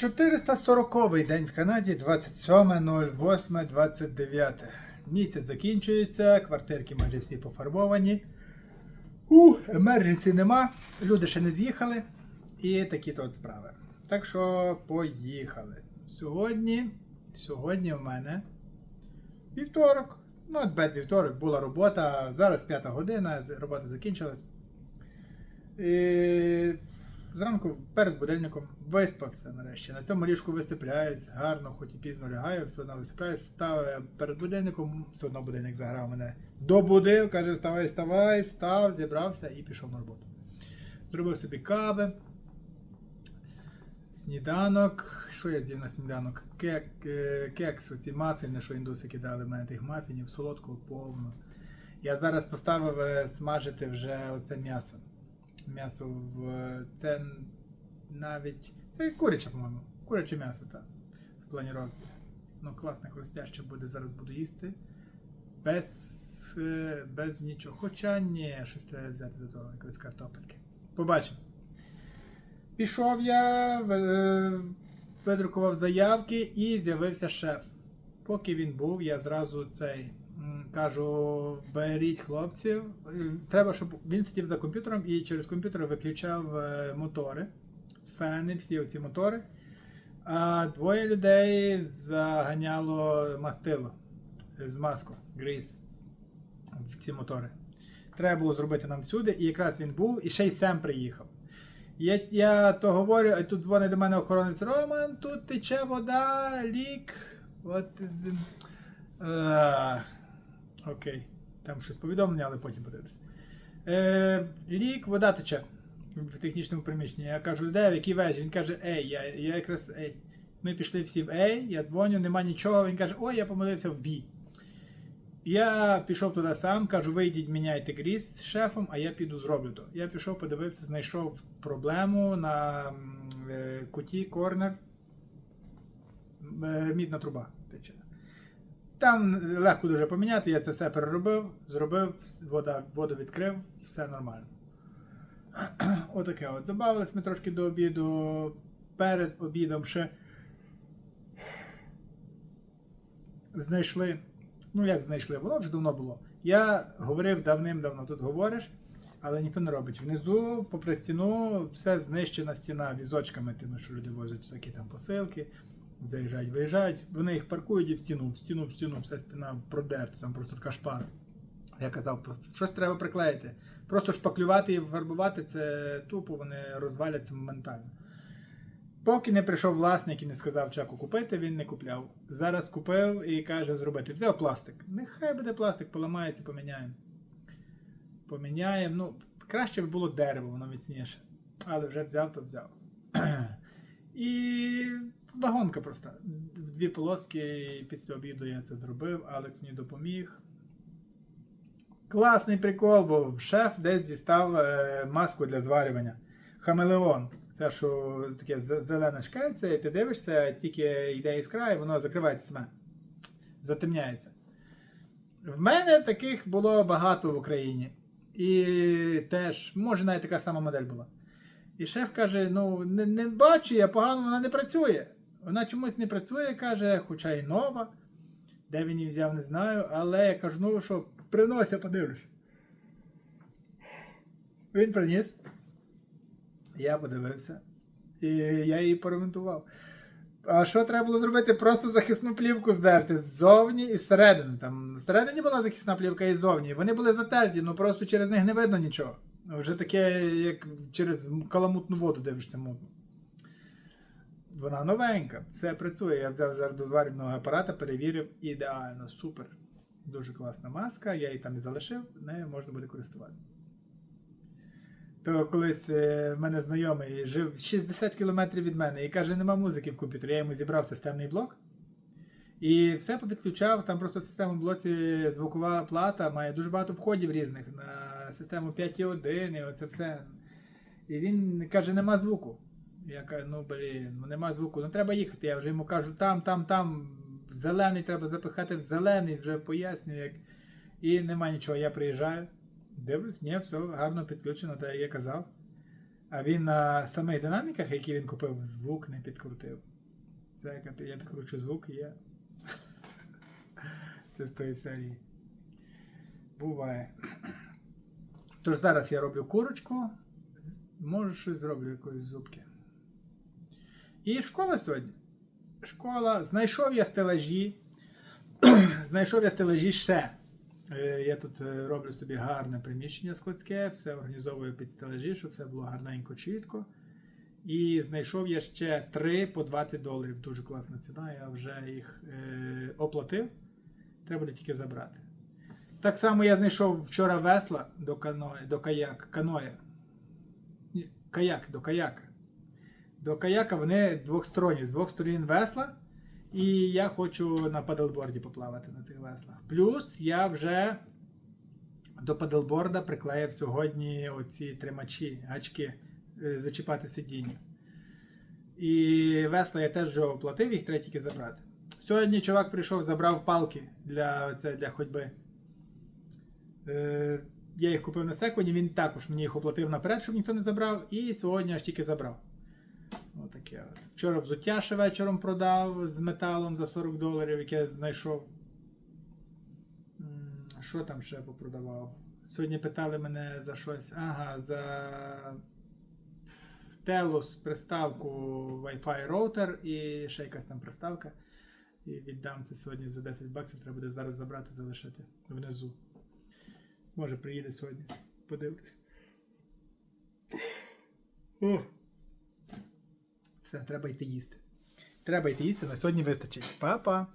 440 день в Канаді, 27.08.29. Місяць закінчується, квартирки майже всі пофарбовані. У, емердженсі нема, люди ще не з'їхали. І такі то от справи. Так що поїхали. Сьогодні, сьогодні в мене вівторок. Ну, бед вівторок була робота. Зараз п'ята година, робота закінчилась. І зранку перед будильником виспався нарешті. На цьому ліжку висипляюсь, гарно, хоч і пізно лягаю, все одно висипляюсь, став перед будильником, все одно будильник заграв мене. Добудив, каже, вставай, вставай, встав, зібрався і пішов на роботу. Зробив собі кави. Сніданок. Що я з'їв на сніданок? Кек, е, кекс, оці мафіни, що індуси кидали в мене тих мафінів, солодкого повно. Я зараз поставив е, смажити вже оце м'ясо. М'ясо в. Це навіть. Це куряче, по-моєму. Куряче м'ясо, так. В планіровці. Ну, класне, хрустяще буде, зараз буду їсти. Без, е, без нічого. Хоча ні, щось треба взяти до того, якоїсь картопельки. Побачимо. Пішов я, е, видрукував заявки і з'явився шеф. Поки він був, я зразу цей кажу: беріть хлопців. Е, Треба, щоб він сидів за комп'ютером і через комп'ютер виключав е, мотори, фени, всі оці мотори. А двоє людей заганяло мастило з маску, гріз в ці мотори. Треба було зробити нам всюди, і якраз він був, і ще й Сем приїхав. Я, я то говорю, а тут дзвонить до мене охоронець Роман, тут тече вода, лік. От з. Е, окей. Там щось повідомлення, але потім подивлюсь. Е, лік, вода тече в технічному приміщенні. Я кажу, де, в якій вежі? Він каже, ей, я, я якраз ей. Ми пішли всі в ей, я дзвоню, нема нічого. Він каже, ой, я помилився в бі. Я пішов туди сам, кажу, вийдіть, міняйте гріз з шефом, а я піду зроблю то. Я пішов, подивився, знайшов проблему на е, куті корнер. Е, Мідна труба тече. Там легко дуже поміняти, я це все переробив, зробив, вода, воду відкрив, все нормально. Отаке от. Забавились ми трошки до обіду. Перед обідом ще знайшли. Ну, як знайшли, воно вже давно було. Я говорив давним-давно, тут говориш, але ніхто не робить. Внизу, попри стіну, все знищена стіна візочками, тими, що люди возять всякі там посилки, заїжджають, виїжджають, вони їх паркують і в стіну, в стіну, в стіну, вся стіна продерта, там просто така шпара. Я казав, щось треба приклеїти. Просто шпаклювати і фарбувати це тупо, вони розваляться моментально. Поки не прийшов власник і не сказав чеку купити, він не купляв. Зараз купив і каже зробити. Взяв пластик. Нехай буде пластик, поламається, поміняємо. Поміняємо. Ну, краще б було дерево, воно міцніше. Але вже взяв, то взяв. І вагонка просто. В дві полоски після обіду я це зробив. Алекс мені допоміг. Класний прикол був. Шеф десь дістав е, маску для зварювання. Хамелеон. Це що таке з- зелена шкальце, і ти дивишся, тільки йде іскра, і воно закривається саме. Затемняється. В мене таких було багато в Україні. І теж, може, навіть така сама модель була. І шеф каже: ну, не, не бачу я, погано вона не працює. Вона чомусь не працює, каже, хоча й нова. Де він її взяв, не знаю. Але я кажу, ну що, принося, подивлюсь. Він приніс. Я подивився. І я її поремонтував. А що треба було зробити? Просто захисну плівку здерти ззовні і зсередини. Там всередині була захисна плівка і ззовні. Вони були затерті, ну просто через них не видно нічого. Вже таке, як через каламутну воду дивишся мутно. Вона новенька, все працює. Я взяв зараз до апарата, перевірив ідеально, супер. Дуже класна маска, я її там і залишив, нею можна буде користуватися. То колись е, в мене знайомий жив 60 кілометрів від мене і каже, нема музики в комп'ютері. Я йому зібрав системний блок. І все попідключав. Там просто в системному блоці звукова плата має дуже багато входів різних на систему 5.1 і оце все. І він каже, нема звуку. Я кажу, ну блін, нема звуку, ну треба їхати. Я вже йому кажу, там, там, там, в зелений треба запихати в зелений, вже пояснюю, як. І нема нічого. Я приїжджаю, дивлюсь, ні, все гарно підключено, так як я казав. А він на самих динаміках, які він купив, звук не підкрутив. Це я підкручу звук і я. Це з тої серії. Буває. Тож зараз я роблю курочку. Може щось зроблю, якоїсь зубки. І школа сьогодні. Школа. Знайшов я стелажі. Знайшов я стелажі ще. Е, Я тут е, роблю собі гарне приміщення складське, все організовую під стелажі, щоб все було гарненько, чітко. І знайшов я ще 3 по 20 доларів. Дуже класна ціна. Я вже їх е, оплатив. Треба буде тільки забрати. Так само я знайшов вчора весла до каное, до каяк, каноє. Каяк, до каяка. До каяка вони двохсторонні, з двох сторін весла. І я хочу на паделборді поплавати на цих веслах. Плюс я вже до паделборда приклеїв сьогодні оці тримачі, гачки, е, зачіпати сидіння. І весла я теж вже оплатив, їх треба тільки забрати. Сьогодні чувак прийшов, забрав палки для, це, для ходьби. Е, я їх купив на секунді, він також мені їх оплатив наперед, щоб ніхто не забрав, і сьогодні аж тільки забрав. Отаке от. Вчора взуття ще вечором продав з металом за 40 доларів, яке знайшов. Що там ще попродавав? Сьогодні питали мене за щось. Ага, за Телус приставку Wi-Fi роутер і ще якась там приставка. І віддам це сьогодні за 10 баксів. Треба буде зараз забрати, залишити внизу. Може приїде сьогодні. Подивлюсь. Все, треба йти їсти. Треба йти їсти, на сьогодні вистачить. Па-па!